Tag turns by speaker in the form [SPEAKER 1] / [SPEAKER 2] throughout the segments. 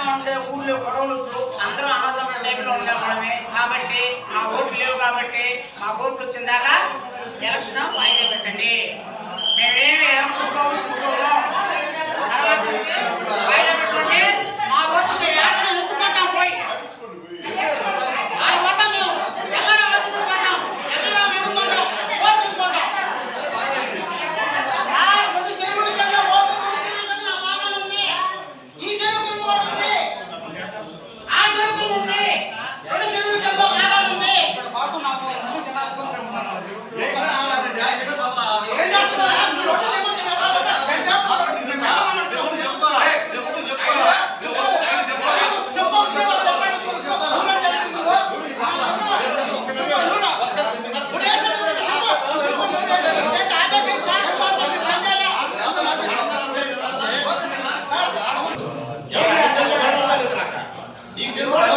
[SPEAKER 1] సమాధానంగా ఉండే ఊళ్ళో గొడవలు అందరూ అన్నదమ్ముల టైంలో ఉండే మనమే కాబట్టి మా ఓట్లు లేవు కాబట్టి మా ఓట్లు వచ్చిన దాకా ఎలక్షన్ వాయిదా పెట్టండి. మేమేమి ఏమనుకోము, చూసుకోము. తర్వాత వచ్చి వాయిదా పెట్టండి మా ఓట్లు మేము ఏడాది ఎత్తుకుంటాం పోయి ఆడ పోతాం మేము ఎక్కడో ఎత్తుకుని పోతాం ఎక్కడో ఎత్తుకుంటాం ఓట్లు చూసుకుంటాం సార్, రెండు చెరువుల కింద ఓటు, రెండు చెరువుల కింద నా వాహనం ఉంది. ఈ చెరువు కింద ఒకటి ఉంది. ఆ చెరువు కింద ఉంది. రెండు చెరువుల కింద వాహనం ఉంది. ఏం చేస్తున్నారా?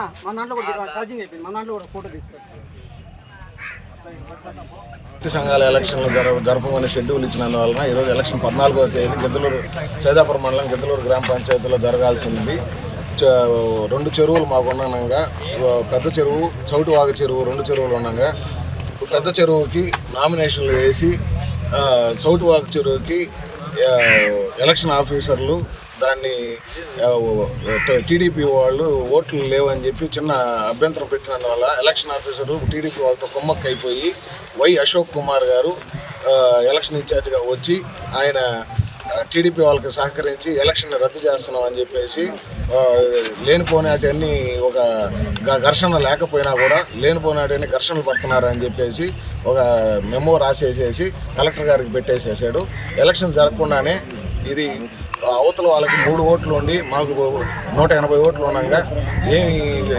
[SPEAKER 2] అన్న మన దాంట్లో కూడా ఛార్జింగ్ అయిపోయింది. మన దాంట్లో కూడా ఫోటో తీసుకోండి
[SPEAKER 3] సంఘాల ఎలక్షన్లు జర జరపమని షెడ్యూల్ ఇచ్చినందువలన ఈరోజు ఎలక్షన్ పద్నాలుగవ తేదీ గిద్దలూరు సైదాపురం మండలం గిద్దలూరు గ్రామ పంచాయతీలో జరగాల్సింది. చ- రెండు చెరువులు మాకు ఉండగా పెద్ద చెరువు చౌటువాగ చెరువు రెండు చెరువులు ఉండగా పెద్ద చెరువుకి నామినేషన్లు వేసి ఆ, చౌటువాగ చెరువుకి ఎలక్షన్ ఆఫీసర్లు దాన్ని టీడీపీ వాళ్ళు ఓట్లు లేవని చెప్పి చిన్న అభ్యంతరం పెట్టినందువల్ల ఎలక్షన్ ఆఫీసరు టీడీపీ వాళ్ళతో కుమ్మక్క అయిపోయి వై అశోక్ కుమార్ గారు ఎలక్షన్ ఇన్ఛార్జ్గా వచ్చి ఆయన టీడీపీ వాళ్ళకి సహకరించి ఎలక్షన్ రద్దు చేస్తున్నాం అని చెప్పేసి ఆ, ఒక ఘర్షణ లేకపోయినా కూడా లేనిపోయినటన్ని ఘర్షణలు పడుతున్నారు అని చెప్పేసి ఒక మెమో రాసేసేసి కలెక్టర్ గారికి పెట్టేసేసాడు. ఎలక్షన్ జరగకుండానే ఇది అవతల వాళ్ళకి మూడు ఓట్లు ఉండి మాకు నూట ఎనభై ఓట్లు ఉండగా ఏమి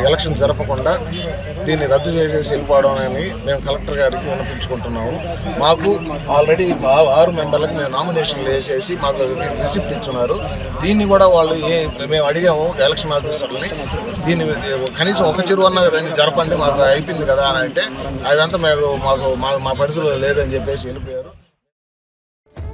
[SPEAKER 3] ఎలక్షన్ జరపకుండా దీన్ని రద్దు చేసేసి వెళ్ళిపోవడం అని మేము కలెక్టర్ గారికి వినిపించుకుంటున్నాము మాకు ఆల్రెడీ ఆరు మెంబర్లకు మేము నామినేషన్లు వేసేసి మాకు రిసిప్ట్ ఇచ్చున్నారు. దీన్ని కూడా వాళ్ళు ఏ మేము అడిగాము ఎలక్షన్ ఆఫీసర్ని దీన్ని కనీసం ఒక చెరువు అన్నా దాన్ని జరపండి మాకు అయిపోయింది కదా అని అంటే అదంతా మేము మాకు మా మా పరిధిలో లేదని చెప్పేసి వెళ్ళిపోయారు.